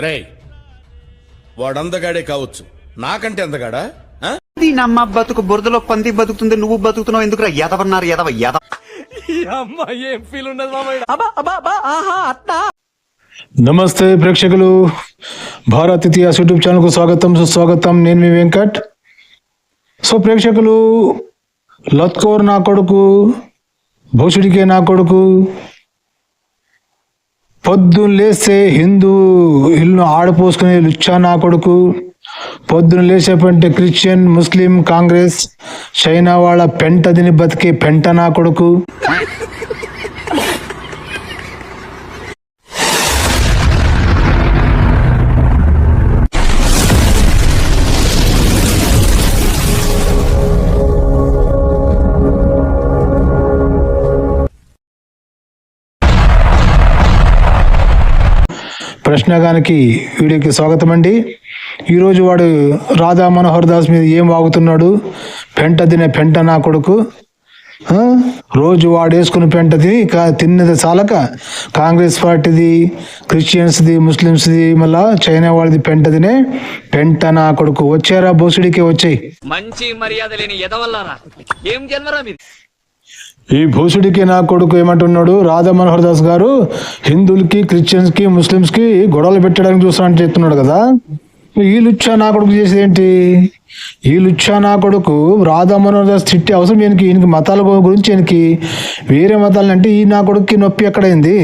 రేయ్ వాడందగాడే కావచ్చు. నాకంటే అందగాడా? నమ్మ బతుకు బురదలో పంది బతుకుతుంది నువ్వు బతుకుతున్నావు ఎందుకురా ఎదవన్నారు ఎదవ ఎదవ నమస్తే ప్రేక్షకులు. భారత్ ఇతిహాస్ యూట్యూబ్ ఛానల్కు స్వాగతం సుస్వాగతం. నేను మీ వెంకట్. సో ప్రేక్షకులు లత్కోర్ నా కొడుకు భోషుడికే నా కొడుకు పొద్దున్న లేస్తే హిందూ ఇల్లు ఆడపోసుకునే లుచ్చా నా కొడుకు. పొద్దున్న లేచేపంటే క్రిస్టియన్ ముస్లిం కాంగ్రెస్ చైనా వాళ్ళ పెంట తిని బతికే పెంట నా కొడుకు. ప్రశ్నగానికి వీడియోకి స్వాగతం అండి ఈరోజు వాడు రాధా మనోహర్ దాస్ మీద ఏం వాగుతున్నాడు? పెంట తినే పెంట నా కొడుకు. రోజు వాడు వేసుకుని పెంట తిని కా- తిన్నది చాలక కాంగ్రెస్ పార్టీది క్రిస్టియన్స్ది ముస్లిమ్స్ది మళ్ళా చైనా వాళ్ళది పెంట తినే పెంట నా కొడుకు. వచ్చారా బోసుడికి వచ్చాయి. మంచి మర్యాద లేని ఎదవల్లారా ఏం జన్మరా ఈ భూసుడికి నా కొడుకు ఏమంటున్నాడు? రాధా మనోహర్ దాస్ గారు హిందువులకి క్రిస్టియన్స్కి ముస్లిమ్స్కి గొడవలు పెట్టడానికి చూస్తానని చెప్తున్నాడు కదా. ఈ లుచ్చా నా కొడుకు చేసేది ఏంటి? ఈ లుచ్చా నా కొడుకు రాధా మనోహర్ దాస్ తిట్టే అవసరం ఈయనకి ఈయనకి మతాల గురించి ఈయనకి వేరే మతాలు అంటే ఈ నా కొడుకుకి నొప్పి ఎక్కడైంది?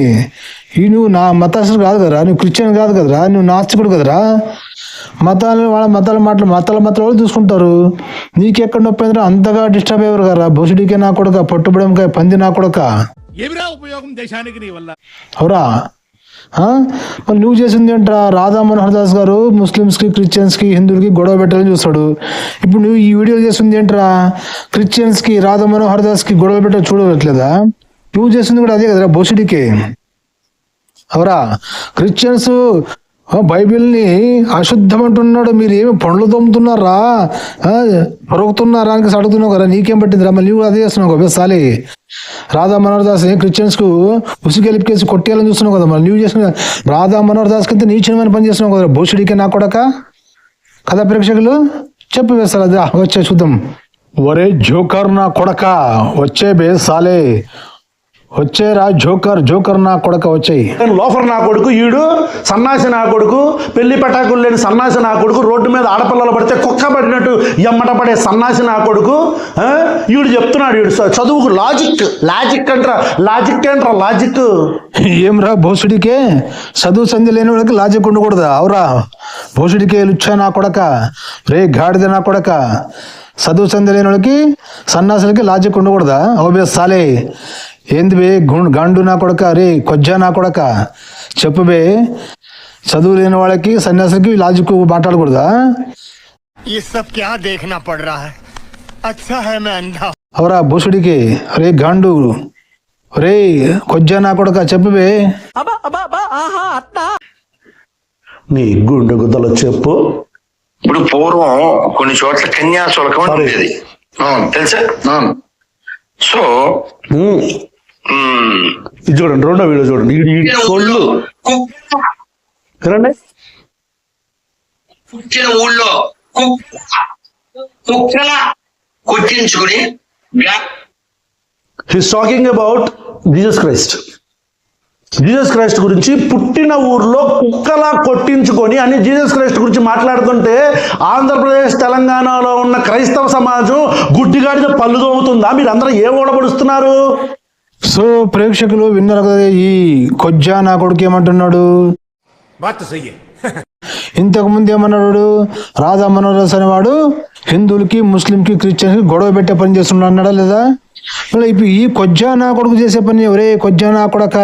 ఈ నువ్వు నా మతాసుడు కాదు కదరా నువ్వు క్రిస్టియన్ కాదు కదరా నువ్వు నాస్తికుడు కదరా? మతాలు వాళ్ళ మతాల మాటలు మతాల మతాల వాళ్ళు చూసుకుంటారు. నీకెక్కడ నొప్పి అయిందిరా అంతగా డిస్టర్బ్ అయ్యారు కదా బొసుడికే నా కొడుక పట్టుబడంకాయ పంది నా కొడుక. ఏమిరా ఉపయోగం దేశానికి నీ వల్ల? అవురా? మరి నువ్వు చేసింది ఏంట్రా? రాధా మనోహర్ దాస్ గారు ముస్లిమ్స్కి క్రిస్టియన్స్కి హిందువులకి గొడవ పెట్టాలని చూస్తాడు. ఇప్పుడు నువ్వు ఈ వీడియో చేస్తుంది ఏంట్రా? క్రిస్టియన్స్కి రాధా మనోహర్ దాస్కి గొడవ పెట్టాలి చూడట్లేదా? నువ్వు చేసింది కూడా అదే కదరా బొసుడికే. అవరా. క్రిస్టియన్స్ బైబిల్ని అశుద్ధం అంటున్నాడు మీరు ఏమి పండ్లు తోముతున్నారా? పొరుగుతున్నారా అని అడుగుతున్నావు కదా నీకేం పట్టిందిరా? మళ్ళీ నువ్వు అదే చేస్తున్నావు కదా సాలి. రాధా మనోహర్ దాస్ క్రిస్టియన్స్ ఉసుగెలిపికేసి కొట్టేయాలని చూస్తున్నావు కదా మళ్ళీ నువ్వు చేసిన రాధా మనోహర్ దాస్ కింద నీచమైన పని చేస్తున్నావు కదా భూషుడికి నా కొడక? కథా ప్రేక్షకులు? చెప్పు వేస్తారు అది వచ్చే చూద్దాం. ఒరే జోకర్ నా కొడక వచ్చే బే సాలే. వచ్చేరా జోకర్ జోకర్ నా కొడక వచ్చేయి. లోఫర్ నా కొడుకు ఈడు సన్నాసి నా కొడుకు పెళ్ళి పటాకులు లేని సన్నాసి నా కొడుకు రోడ్డు మీద ఆడపిల్లలు పడితే కుక్క పడినట్టు ఎమ్మట పడే సన్నాసి నా కొడుకు? ఈడు చెప్తున్నాడు ఈడు చదువుకు లాజిక్ లాజిక్ అంటారా లాజిక్ అంటారా లాజిక్? ఏమ్రా భోసుడికే? చదువు సంధి లేని వాళ్ళకి లాజిక్ ఉండకూడదా? అవురా భోసుడికే లుచ్చా నా కొడక రే గాడిద నా కొడక. చదువు సంధి లేని వాళ్ళకి సన్నాసులకి లాజిక్ ఉండకూడదా? ఓబే సాలే ఏంది బే గు- గండు నా కొడక రే కొజ్జా నా కొడక చెప్పు బే చదువు లేని వాళ్ళకి సన్యాసులకి లాజిక్ మాట్లాడకూడదా ये सब क्या देखना पड़ रहा है अच्छा है मैं अंधा అవరా భూషుడికి రే గాండు రే కొజ్జా నా కొడక చెప్పు బే నీ గుండె గుద్దలో చెప్పు ఇప్పుడు పూర్వం కొన్ని చోట్ల కన్యాశుల్కం అని ఉండేది అవును తెలుసా అవును సో ఉమ్, మ్మ్, ఇది చూడండి రెండో వీడియో చూడండి. ఈ- సొల్లు. వినండి పుట్టిన ఊళ్ళో కుక్క కుక్కల కొట్టించుకుని his talking about Jesus Christ Jesus Christ గురించి పుట్టిన ఊర్లో కుక్కలా కొట్టించుకొని అని జీసస్ క్రైస్ట్ గురించి మాట్లాడుతుంటే ఆంధ్రప్రదేశ్ తెలంగాణలో ఉన్న క్రైస్తవ సమాజం గుడ్డిగాడిద పళ్ళు తోముతుందా? మీరు అందరూ ఏ ఓడబడుస్తున్నారు? సో ప్రేక్షకులు విన్నారు కదా ఈ కొజ్జా నా కొడుకు ఏమంటున్నాడు? ఇంతకు ముందు ఏమన్నాడు? రాధా మనోరస్ అనేవాడు హిందువులకి ముస్లింకి క్రిస్టియన్స్కి గొడవ పెట్టే పని చేస్తున్నాడు అన్నాడా లేదా? మళ్ళీ ఇప్పుడు ఈ కొజ్జా నా కొడుకు చేసే పని ఒరే కొజ్జా నా కొడక?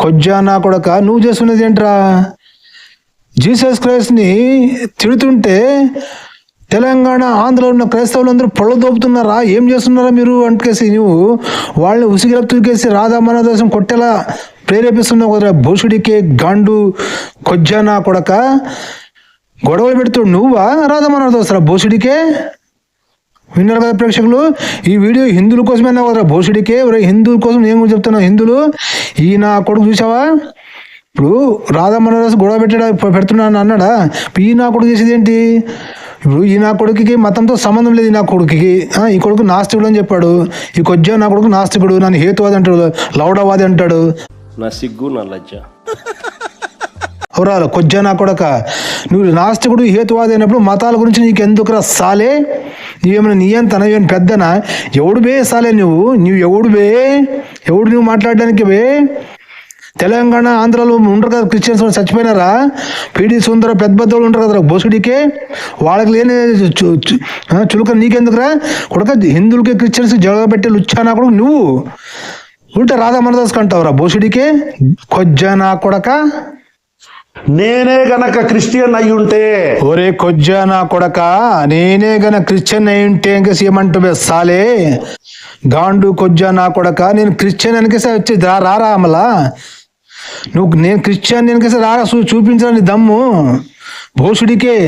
కొజ్జా నా కొడక? నువ్వు చేస్తున్నది ఏంట్రా? జీసస్ క్రైస్ట్ని తిడుతుంటే తెలంగాణ ఆంధ్రలో ఉన్న క్రైస్తవులందరూ పళ్ళు దోపుతున్నారా? ఏం చేస్తున్నారా మీరు? అంటుకేసి నువ్వు వాళ్ళని ఉసిగిల తూకేసి రాధా మనోదర్శం కొట్టేలా ప్రేరేపిస్తున్నావు కదా భూషుడికే గాండు కొజ్జానా కొడక గొడవలు పెడుతుడు నువ్వా రాధా మనోదర్శరా భూషుడికే? విన్నారు కదా ప్రేక్షకులు. ఈ వీడియో హిందువుల కోసమే కదా భూషుడికే? హిందువుల కోసం నేను కూడా చెప్తున్నా హిందువులు? ఈ నా కొడుకు చూసావా? ఇప్పుడు రాధమనరాజు గొడవ పెట్టడా పెడుతున్నాను అన్నాడా? ఈ నా కొడుకు చేసేది ఏంటి? ఇప్పుడు ఈ నా కొడుకుకి మతంతో సంబంధం లేదు ఈ నా కొడుకుకి. ఈ కొడుకు నాస్తికుడు అని చెప్పాడు. ఈ కొద్దిగా నా కొడుకు నాస్తికుడు నన్ను హేతువాది అంటాడు లౌడవాది అంటాడు. నా సిగ్గు నా లజ్జ. ఎవరాలు కొజ్జా నా కొడక నువ్వు నాస్తికుడు హేతువాది అయినప్పుడు మతాల గురించి నీకు ఎందుకురా సాలే? నువ్వేమైనా నీ అంత నువ్వేమైనా పెద్దనా? ఎవడు బే సాలే నువ్వు? నువ్వు ఎవడు బే? ఎవడు నువ్వు మాట్లాడడానికి బే? తెలంగాణ ఆంధ్రాలో ఉండరు కదా క్రిస్టియన్స్ వాళ్ళు చచ్చిపోయినారా? పీడి సుందర పెద్ద పెద్ద వాళ్ళు ఉంటారు కదా బొసుడికే? వాళ్ళకి లేని చులక నీకెందుకురా? కొడక హిందువులకి క్రిస్టియన్స్ జగబెట్టి లుచ్చానా కూడా నువ్వు? ఉల్టా రాధా మనదాస్ కంటావురా బోసుడికే? కొజ్జా నా కొడక? నేనే గనక క్రిస్టియన్ అయి ఉంటే? ఒరే కొజ్జా నా కొడక నేనే గన క్రిస్టియన్ అయి ఉంటే ఇంకా ఏమంటే సాలే. గాండు కొజ్జా నా కొడక నేను క్రిస్టియన్ వెనకేసే వచ్చి రా రారా అమలా. నువ్వు నేను క్రిస్టియన్ నేను రారా చూ చూపించాలని దమ్ము. భోషుడికే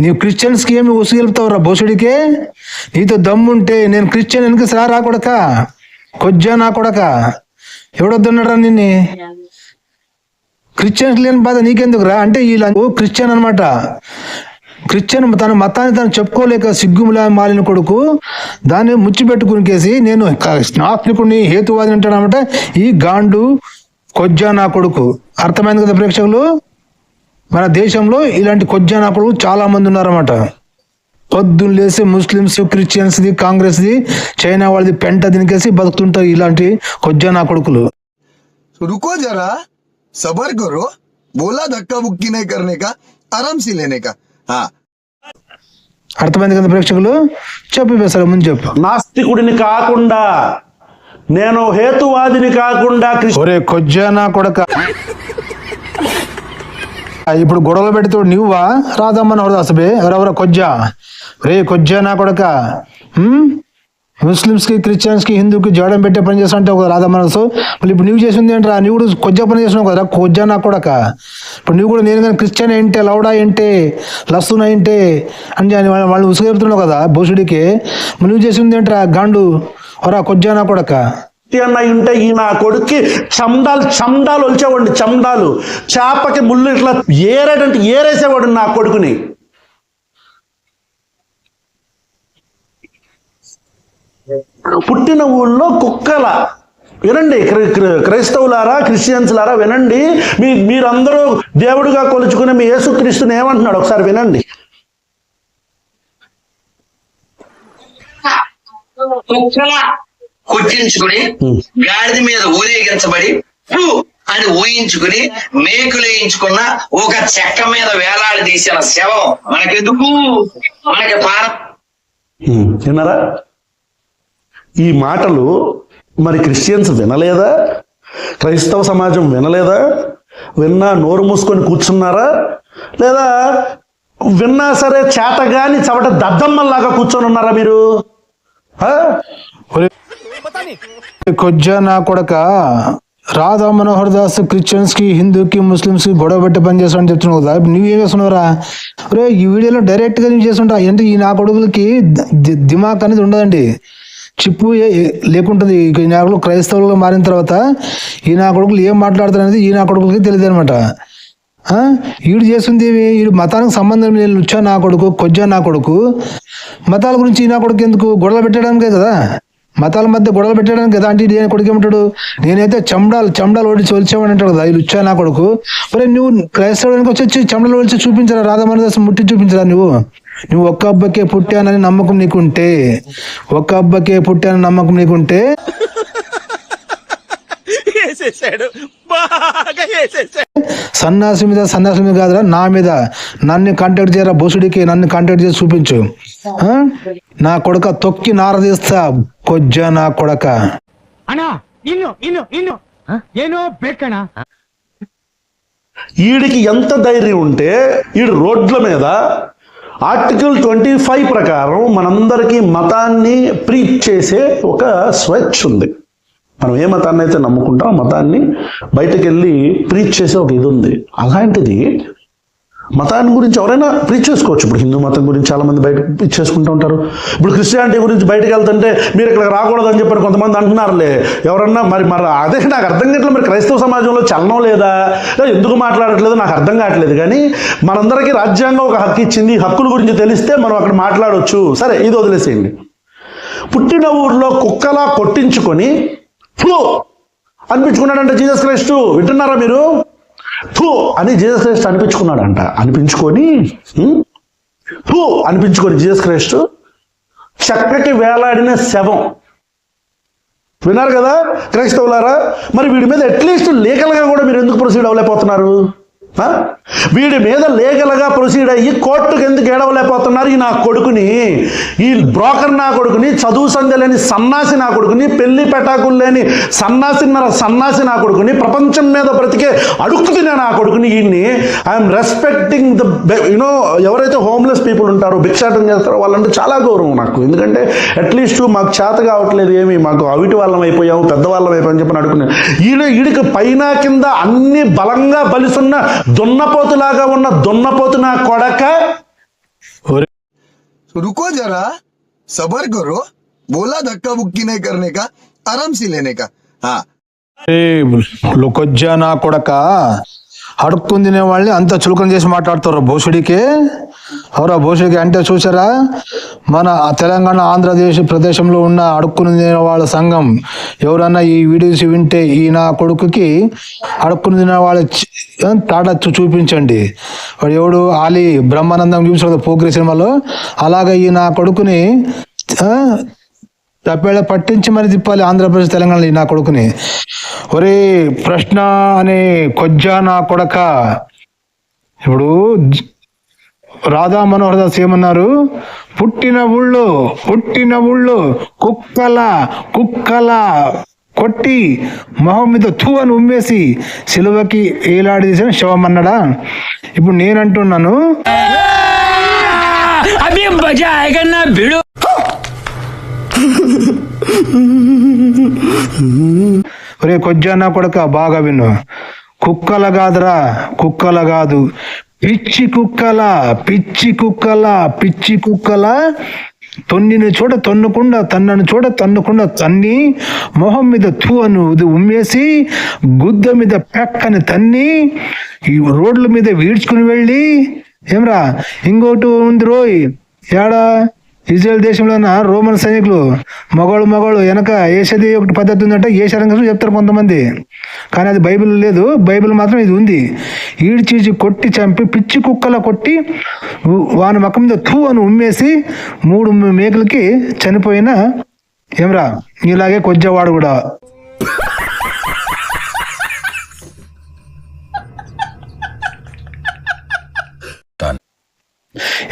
నీవు క్రిస్టియన్స్కి ఏమి ఉసుగెలుపుతావురా భోషుడికే. నీతో దమ్ముంటే నేను క్రిస్టియన్ వెనకేసి రా రా కొడక. కొజ్జా నా కొడక. రా నిన్ను? క్రిస్టియన్స్ లేని బాధ నీకెందుకురా? అంటే వీళ్ళు క్రిస్టియన్ అనమాట క్రిస్టియన్ తన మతాన్ని తను చెప్పుకోలేక సిగ్గుములా మాలిన కొడుకు దాన్ని ముచ్చిపెట్టుకునికేసి నేను క- నాస్తికుడిని హేతువాది అంటాడనమాట ఈ గాండు కొజ్జా నా కొడుకు. అర్థమైంది కదా ప్రేక్షకులు? మన దేశంలో ఇలాంటి కొజ్జా నా కొడుకు చాలా మంది ఉన్నారన్నమాట. పొద్దున్న లేసి ముస్లిమ్స్ క్రిస్టియన్స్ది కాంగ్రెస్ది చైనా వాళ్ళది పెంట దినికేసి బతుకుతుంటారు ఇలాంటి కొజ్జా నా కొడుకులు. రుకో జరా. సబర్ గురు బోలా ధక్కా బుక్కినే కర్నే కా ఆరామ్సి అర్థమైంది కదా ప్రేక్షకులు? చెప్పి ముందు చెప్పు. నాస్తికుడిని కాకుండా నేను హేతువాదిని కాకుండా ఒరే కొజ్జా నా కొడక ఇప్పుడు గొడవలు పెడితే నువ్వా? రాధమ్మని హరదాసబే ఎవరెవరో కొజ్జా రే కొజ్జా. నా కొడక. ముస్లిమ్స్కి క్రిస్టియన్స్కి హిందూకి జోడం పెట్టే పని చేస్తా అంటే ఒక రాధమ్మనసు మళ్ళీ ఇప్పుడు నువ్వు చేసింది ఏంట్రా? నువ్వు కూడా కొజ్జా పని చేసినావు కదా కొజ్జా నా కొడక. ఇప్పుడు నువ్వు కూడా నేను కానీ క్రిస్టియన్ ఏంటే లౌడా ఏంటే లస్సున ఏంటే అని అని వాళ్ళు ఉసుగెడుతున్నావు కదా భూషుడికి నువ్వు చేసింది ఏంట్రా? గాండు. ఒరా కొజ్జా కొడక? ఉంటే ఈ నా కొడుక్కి చండాలు చండాలు వచ్చేవాడిని చండాలు చేపకి ముళ్ళు ఇట్లా ఏరేటంటే ఏరేసేవాడు నా కొడుకుని. పుట్టిన ఊళ్ళో కుక్కల. వినండి క్రై- క్రై- క్రైస్తవులారా క్రిస్టియన్స్లారా వినండి. మీ మీరందరూ దేవుడిగా కొలుచుకునే మీ యేసుక్రీస్తుని ఏమంటున్నాడు? ఒకసారి వినండి. కుక్కల కుట్టించుకుని గాడిద మీద ఊరేగించబడి అని ఊహించుకుని మేకులు వేయించుకున్న ఒక చెక్క మీద వేలాడి తీసిన శవం మనకెందుకు? మనకి పార విన్నారా ఈ మాటలు మరి క్రిస్టియన్స్ వినలేదా? క్రైస్తవ సమాజం వినలేదా? విన్నా నోరు మూసుకొని కూర్చున్నారా? లేదా విన్నా సరే చేతగాని చవట దద్దమ్మల్లాగా కూర్చొని ఉన్నారా మీరు? కొజ్జా నా కొడక. రాధా మనోహర్ దాస్ క్రిస్టియన్స్కి హిందూకి ముస్లిమ్స్కి గొడవ పెట్టి పని చేస్తాను చెప్తున్నావు కదా. నువ్వేం చేస్తున్నావురా? రే ఈ వీడియోలో డైరెక్ట్గా నువ్వు చేస్తుంటా. అంటే ఈ నా కొడుకులకి దిమాక్ అనేది ఉండదండి. చిప్పు లేకుంటుంది. ఈ నా కొడుకు క్రైస్తవులుగా మారిన తర్వాత ఈ నా కొడుకులు ఏం మాట్లాడతారు అనేది ఈ నా కొడుకులకి తెలియదు అనమాట వీడు చేస్తుంది ఈడు మతానికి సంబంధం లేదు లుచ్చా నా కొడుకు కొజ్జా నా కొడుకు. మతాల గురించి నా కొడుకు ఎందుకు? గొడవలు పెట్టడానికే కదా? మతాల మధ్య గొడవలు పెట్టడానికి కదా? అంటే నేను కొడుకు ఏమంటాడు? నేనైతే చమడాలు చమడాలు ఓడించి ఒలిచామని అంటాడు కదా ఈ లుచ్చా నా కొడుకు. మరి నువ్వు క్రైస్తవుడానికి వచ్చి వచ్చి చెమడలు ఒలిచి చూపించరా? రాధమనదాసం ముట్టి చూపించరా నువ్వు? నువ్వు ఒక్క అబ్బకే పుట్టానని నమ్మకం నీకుంటే ఒక్క అబ్బకే పుట్టానని నమ్మకం నీకుంటే చేశాడు బాగా చేసేసాడు. సన్నాసి మీద సన్నాసి మీద కాదురా నా మీద. నన్ను కాంటాక్ట్ చేయరా బొసుడికి నన్ను కాంటాక్ట్ చేసి చూపించు. నా కొడుక తొక్కి నారదీస్తా కొజ్జా నా కొడక. అనా ఇన్ను ఇన్ను ఇన్ను ఏనో బేకనా ఈడికి ఎంత ధైర్యం ఉంటే ఈడు రోడ్ల మీద ఆర్టికల్ ట్వంటీ ఫైవ్ ప్రకారం మనందరికీ మతాన్ని ప్రీచ్ చేసే ఒక స్వేచ్ఛ ఉంది. మనం ఏ మతాన్ని అయితే నమ్ముకుంటాం మతాన్ని బయటకు వెళ్ళి ప్రీచ్ చేసే ఒక ఇది ఉంది. అలాంటిది మతాన్ని గురించి ఎవరైనా ప్రీచ్ చేసుకోవచ్చు. ఇప్పుడు హిందూ మతం గురించి చాలామంది బయట ప్రీచ్ చేసుకుంటూ ఉంటారు. ఇప్పుడు క్రిస్టియానిటీ గురించి బయటకు వెళ్తుంటే మీరు ఇక్కడ రాకూడదు అని కొంతమంది అంటున్నారులే. ఎవరన్నా మరి మరి అదే నాకు అర్థం కావట్లేదు. మరి క్రైస్తవ సమాజంలో చలనం లేదా? ఎందుకు మాట్లాడట్లేదు? నాకు అర్థం కావట్లేదు. కానీ మనందరికీ రాజ్యాంగం ఒక హక్కు ఇచ్చింది. హక్కుల గురించి తెలిస్తే మనం అక్కడ మాట్లాడవచ్చు సరే ఇది వదిలేసేయండి. పుట్టిన ఊర్లో కుక్కలా కొట్టించుకొని ఫు అనిపించుకున్నాడంట జీసస్ క్రైస్టు వింటున్నారా మీరు? ఫు అని జీసస్ క్రైస్ట్ అనిపించుకున్నాడంట. అనిపించుకొని హ్మ్? అనిపించుకొని జీసస్ క్రైస్ట్ చక్కకి వేలాడిన శవం. విన్నారు కదా క్రైస్తవులారా? మరి వీడి మీద అట్లీస్ట్ లీగల్గా కూడా మీరు ఎందుకు ప్రొసీడ్ అవ్వలేకపోతున్నారు? వీడి మీద లీగల్గా ప్రొసీడ్ అయ్యి కోర్టుకు ఎందుకు ఏడవలేకపోతున్నారు? ఈ నా కొడుకుని ఈ బ్రోకర్ నా కొడుకుని చదువు సంధ్య లేని సన్నాసి నా కొడుకుని పెళ్ళి పెటాకులు లేని సన్నాసిన్నర సన్నాసి నా కొడుకుని ప్రపంచం మీద బ్రతికే అడుక్కు తినే నా కొడుకుని ఈయన్ని I'm respecting the you know ఎవరైతే హోమ్లెస్ పీపుల్ ఉంటారో భిక్షాటం చేస్తారో వాళ్ళంటే చాలా గౌరవం నాకు. ఎందుకంటే అట్లీస్ట్ మాకు చేత కావట్లేదు ఏమి. మాకు అవిటి వాళ్ళం అయిపోయాము పెద్దవాళ్ళం అయిపోయాం చెప్పని అడుగుతున్నాను ఈయన ఈడికి పైన కింద అన్ని బలంగా బలిసున్న దున్నపోతులాగా ఉన్న దున్నపోతు నా కొడక? రుకో జరా. సబర్ గురు బోలా ధక్కా బుక్కినే కర్నే కా ఆరామ్ సి లేనే కా నా కొడక? అడుక్కుని వాళ్ళని అంత చులకన చేసి మాట్లాడతారు భోసుడికే అవురా భోసుడికి అంటే చూసారా? మన తెలంగాణ ఆంధ్రదేశ్ ప్రదేశంలో ఉన్న అడుక్కుని వాళ్ళ సంఘం. ఎవరన్నా ఈ వీడియోస్ వింటే ఈ నా కొడుకుకి అడుక్కుని తినే వాళ్ళ తాట చూపించండి. వాడు ఎవడు? ఆలి బ్రహ్మానందం చూపించడం పోగ్రి సినిమాలో. అలాగే ఈ నా కొడుకుని తప్పేళ పట్టించి మరి తిప్పాలి ఆంధ్రప్రదేశ్ తెలంగాణ నా కొడుకుని. ఒరే ప్రశ్న అనే కొజ్జా నా కొడక. ఇప్పుడు రాధా మనోహర్ దాస్ ఏమన్నారు? పుట్టిన ఊళ్ళో పుట్టిన ఊళ్ళో కుక్కల కుక్కల కొట్టి మొహం మీద తూ అని ఉమ్మేసి సిలువకి ఏలాడేసిన శవం అన్నాడా? ఇప్పుడు నేనంటున్నాను రే మజా కొజ్జానా కొడక బాగా విను. కుక్కల కాదురా కుక్కల కాదు. పిచ్చి కుక్కల పిచ్చి కుక్కల పిచ్చి కుక్కల తొన్నిన చోట తన్నుకుండా తన్నను చోట తన్నుకుండా తన్ని మొహం మీద తూ అను ఉమ్మేసి గుద్ద మీద పెక్కని తన్ని ఈ రోడ్ల మీద వీడ్చుకుని వెళ్ళి ఏమ్రా ఇంకోటి ఉంది రోయ్ ఏడా? ఇజ్రాయెల్ దేశంలోన రోమన్ సైనికులు మగవాళ్ళు మగవాళ్ళు వెనక వేసేది ఒకటి పద్ధతి ఉందంటే వేసారని చెప్తారు కొంతమంది. కానీ అది బైబిల్ లేదు. బైబిల్ మాత్రం ఇది ఉంది. ఈడ్చీచి కొట్టి చంపి పిచ్చి కుక్కల కొట్టి వాని మొక్క మీద తూ అని ఉమ్మేసి మూడు మేకలకి చనిపోయిన ఏమరా ఇలాగే కొజ్జవాడు కూడా.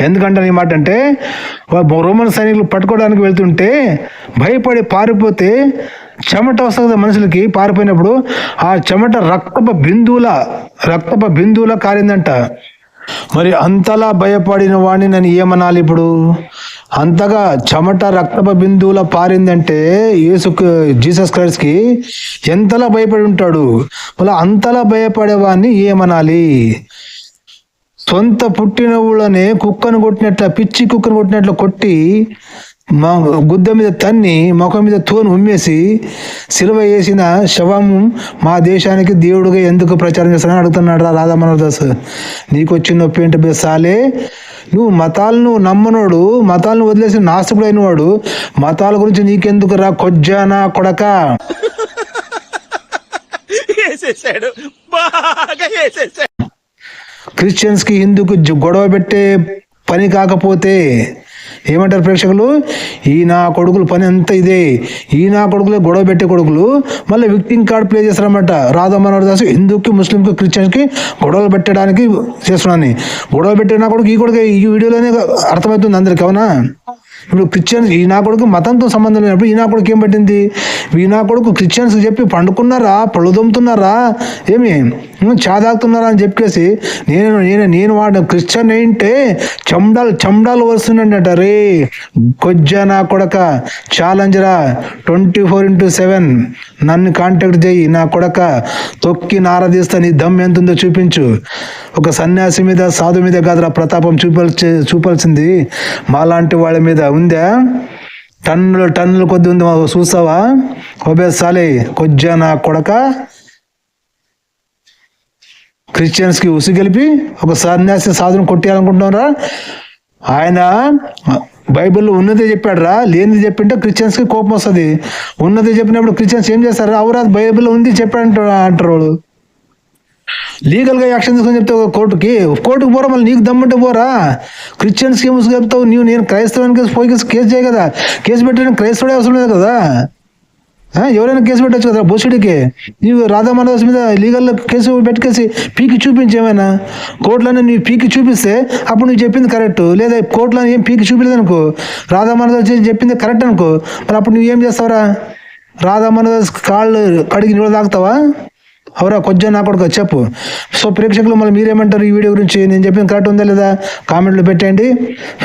ఎందుకంటే ఈ మాట అంటే రోమన్ సైనికులు పట్టుకోవడానికి వెళ్తుంటే భయపడి పారిపోతే చెమట వస్తుంది కదా మనుషులకి పారిపోయినప్పుడు ఆ చెమట రక్తప బిందువుల రక్తప బిందువుల కారిందంట. మరి అంతలా భయపడిన వాడిని నేను ఏమనాలి ఇప్పుడు? అంతగా చెమట రక్తప బిందువుల పారిందంటే యేసు జీసస్ క్రైస్ట్కి ఎంతలా భయపడి ఉంటాడు? మళ్ళీ అంతలా భయపడేవాడిని ఏమనాలి? సొంత పుట్టిన ఊళ్ళనే కుక్కను కొట్టినట్ల పిచ్చి కుక్కను కొట్టినట్లు కొట్టి మా గుద్ద మీద తన్ని ముఖం మీద తోను ఉమ్మేసి సిలువ వేసిన శవం మా దేశానికి దేవుడిగా ఎందుకు ప్రచారం చేస్తానని అడుగుతున్నాడు రా రాధా దాస్ నీకు వచ్చిన నొప్పి ఏంటి బెస్సాలే నువ్వు మతాలను నమ్మనోడు మతాలను వదిలేసి నాస్తికుడైన వాడు మతాల గురించి నీకెందుకు రా కొజ్జానా కొడక? బాగా క్రిస్టియన్స్కి క్రిస్టియన్స్ హిందూకి గొడవ పెట్టే పని కాకపోతే ఏమంటారు ప్రేక్షకులు? ఈ నా కొడుకులు పని అంతా ఇదే. ఈ నా కొడుకులే గొడవ పెట్టే కొడుకులు. మళ్ళీ విక్టింగ్ కార్డ్ ప్లే చేస్తారన్నమాట. రాధా మనోహర్ దాస్ హిందూకి ముస్లింకి క్రిస్టియన్స్కి గొడవలు పెట్టడానికి చేస్తున్నాను గొడవ పెట్టే నా కొడుకు ఈ కొడుకు ఈ వీడియోలోనే అర్థమవుతుంది అందరికి అవునా? ఇప్పుడు క్రిస్టియన్స్ ఈ నా కొడుకు మతంతో సంబంధం లేనప్పుడు ఈ నా కొడుకు ఏం పట్టింది? ఈ నా కొడుకు క్రిస్టియన్స్ చెప్పి పండుకున్నారా? పళ్ళు దొమ్ముతున్నారా ఏమి? ఉమ్, చెప్పేసి నేను నేను నేను వాడిన క్రిస్టియన్ ఏంటే చెమ్డాలు చెమ్డాలు వస్తుండట రే కొజ్జా నా కొడక ఛాలెంజరా ట్వంటీ ఫోర్ ఇంటూ సెవెన్ నన్ను కాంటాక్ట్ చేయి నా కొడక తొక్కి నారదీస్తా నీ దమ్ ఎంతుందో చూపించు. ఒక సన్యాసి మీద సాధు మీద కాదురా ప్రతాపం చూపాల్సి చూపాల్సింది. మాలాంటి వాళ్ళ మీద ఉందా? టన్నులు టన్నులు కొద్ది ఉంది చూస్తావా ఒబే సాలే కొజ్జా నా కొడక క్రిస్టియన్స్కి ఉసిగలిపి ఒక సన్యాసి సాధును కొట్టేయాలనుకుంటున్నారా ఆయన బైబిల్లో ఉన్నదే చెప్పాడు రా లేనిది చెప్పింటే క్రిస్టియన్స్కి కోపం వస్తుంది. ఉన్నది చెప్పినప్పుడు క్రిస్టియన్స్ ఏం చేస్తారు? అవురా బైబిల్లో ఉంది చెప్పాడంట అంటారు వాళ్ళు లీగల్గా యాక్షన్ తీసుకొని చెప్తే కోర్టుకి కోర్టుకు పోరా మళ్ళీ నీకు దమ్ముంటే పోరా. క్రిస్టియన్స్కి ఏం చెప్తావు నేను క్రైస్తవానికి పోయి కేసు చేయ కదా కేసు పెట్టడానికి క్రైస్తవుడే అవసరం లేదు కదా? ఎవరైనా కేసు పెట్టచ్చు కదా బోసుడికి. నీవు రాధా మనదాస్ మీద లీగల్ కేసు పెట్టుకేసి పీకి చూపించేమైనా కోర్టులోనే నీవు పీకి చూపిస్తే అప్పుడు నువ్వు చెప్పింది కరెక్ట్. లేదా కోర్టులో ఏం పీకి చూపించలేదు అనుకో. రాధా మనదాస్ చెప్పింది కరెక్ట్ అనుకో. మరి అప్పుడు నువ్వు ఏం చేస్తావురా? రాధా మనదాస్ కాళ్ళు కడిగి నీళ్ళు తాగుతావా? అవరా కొంచెం నా కొడుకు చెప్పు. సో ప్రేక్షకులు మళ్ళీ మీరేమంటారు ఈ వీడియో గురించి? నేను చెప్పింది కరెక్ట్ ఉందా లేదా? కామెంట్లు పెట్టండి.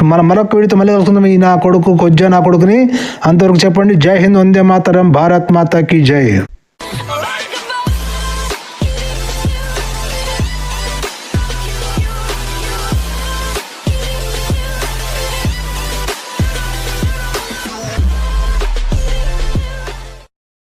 మనం మరొక వీడియోతో మళ్ళీ కలుసుకుందాం. ఈ నా కొడుకు కొజ్జా నా కొడుకుని. అంతవరకు చెప్పండి. జై హింద్ వందే మాతరం. భారత్ మాతాకి జై.